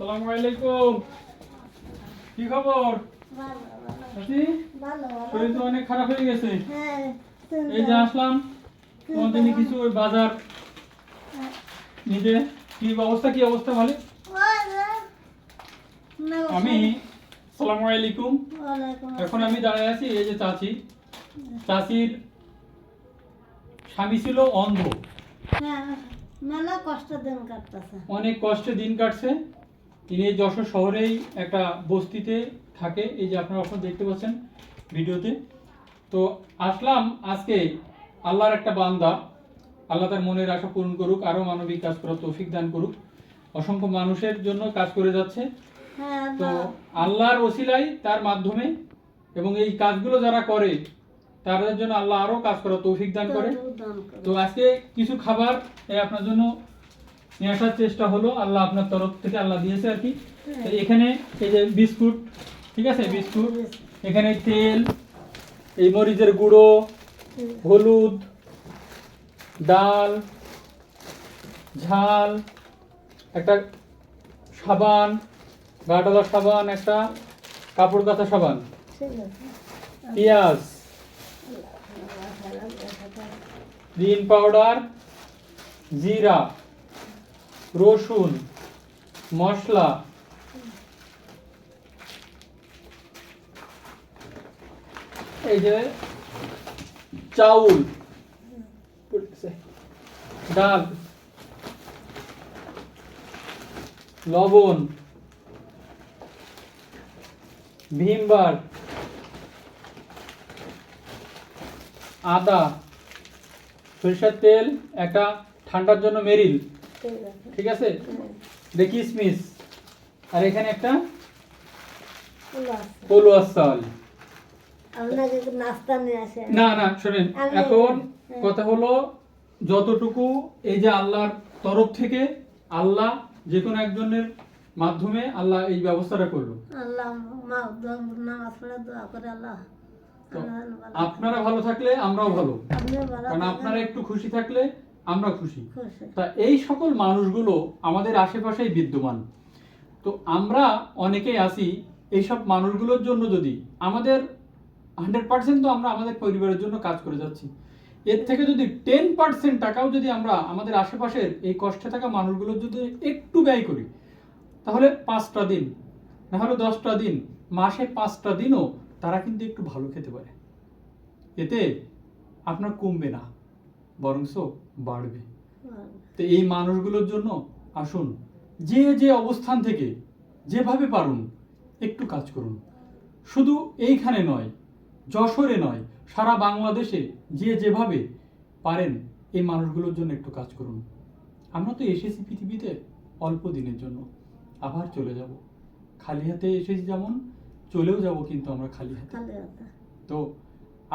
সালামু আলাইকুম। কি খবর? শরীর তো অনেক খারাপ হয়ে গেছে। হ্যাঁ এই যে আসলাম তোমার জন্য কিছু ওই বাজার নিতে। কি অবস্থা কি অবস্থা ভালো। আমি সালামু আলাইকুম। এখন আমি দাঁড়ায় আছি এই যে চাচি। চাচির স্বামী ছিল অন্ধ। হ্যাঁ মেলা কষ্ট দিন কাটতেছে। অনেক কষ্টে দিন কাটছে। তিনি এই যশোর শহরেই একটা বস্তিতে থাকে এই যে আপনারা এখন দেখতে পাচ্ছেন ভিডিওতে। তো আসলাম আজকে আল্লাহর একটা বান্দা আল্লাহ তার মনের আশা পূরণ করুক আরও মানবিক কাজ করার তৌফিক দান করুক। অসংখ্য মানুষের জন্য কাজ করে যাচ্ছে। হ্যাঁ তো আল্লাহর ওসিলাই তার মাধ্যমে এবং এই কাজগুলো যারা করে তাদের জন্য আল্লাহ আরও কাজ করার তৌফিক দান করে। তো আজকে কিছু খাবার আপনার জন্য নিয়ে আসার চেষ্টা হলো আল্লাহ আপনার তরফ থেকে আল্লাহ দিয়েছে আর কি। তো এখানে এই যে বিস্কুট ঠিক আছে? বিস্কুট। এখানে তেল এই মরিচের গুঁড়ো হলুদ ডাল ঝাল একটা সাবান গাটলা সাবান একটা কাপড় কাচা সাবান পেঁয়াজ গ্রিন পাউডার জিরা। রসুন, মশলা, এই যে চাউল, ডাল, লবণ, ভীমবার, আদা, সরিষার তেল, একটা ঠান্ডার জন্য মেরিল। ঠিক আছে? দেখি কিসমিস। আর এখানে একটা। চাল না না শোনেন এখন। কথা হলো যতটুকু এই যে আল্লাহর তরফ থেকে আল্লাহ যে কোনো একজনের মাধ্যমে আল্লাহ এই ব্যবস্থাটা করল। আপনারা ভালো থাকলে আমরাও ভালো। কারণ আপনারা একটু খুশি থাকলে আমরা খুশি। তা এই সকল মানুষগুলো আমাদের আশেপাশেই বিদ্যমান। তো আমরা অনেকেই আছি এইসব মানুষগুলোর জন্য যদি আমাদের হান্ড্রেড পার্সেন্ট তো আমরা আমাদের পরিবারের জন্য কাজ করে যাচ্ছি। এর থেকে যদি টেন পার্সেন্ট টাকাও যদি আমরা আমাদের আশেপাশের এই কষ্টে থাকা মানুষগুলোর যদি একটু ব্যয় করি তাহলে পাঁচটা দিন না হলে দশটা দিন মাসে পাঁচটা দিনও তারা কিন্তু একটু ভালো খেতে পারে। এতে আপনার কমবে না। বরংস বাড়বে। তো এই মানুষগুলোর জন্য আসুন যে যে অবস্থান থেকে যেভাবে পারুন একটু কাজ করুন। শুধু এইখানে নয় যশোরে নয় সারা বাংলাদেশে যে যেভাবে পারেন এই মানুষগুলোর জন্য একটু কাজ করুন। আমরা তো এসেছি পৃথিবীতে অল্প দিনের জন্য আবার চলে যাব। খালি হাতে এসেছি যেমন চলেও যাব কিন্তু আমরা খালি হাতে। তো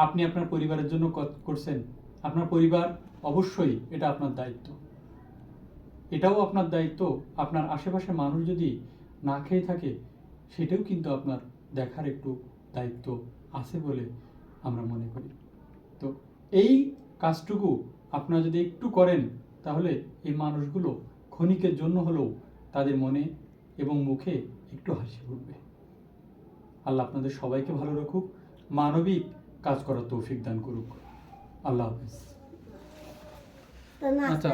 আপনি আপনার পরিবারের জন্য করছেন আপনার পরিবার অবশ্যই এটা আপনার দায়িত্ব। এটাও আপনার দায়িত্ব, আপনার আশেপাশের মানুষ যদি না খেয়ে থাকে, সেটাও কিন্তু আপনার দেখার একটু দায়িত্ব আছে বলে আমরা মনে করি। তো এই কাজটুকু আপনারা যদি একটু করেন, তাহলে এই মানুষগুলো ক্ষণিকের জন্য হলেও তাদের মনে এবং মুখে একটু হাসি ফুটবে। আল্লাহ আপনাদের সবাইকে ভালো রাখুক, মানবিক কাজ করার তৌফিক দান করুক। আল্লাহ হাফিজ। আচ্ছা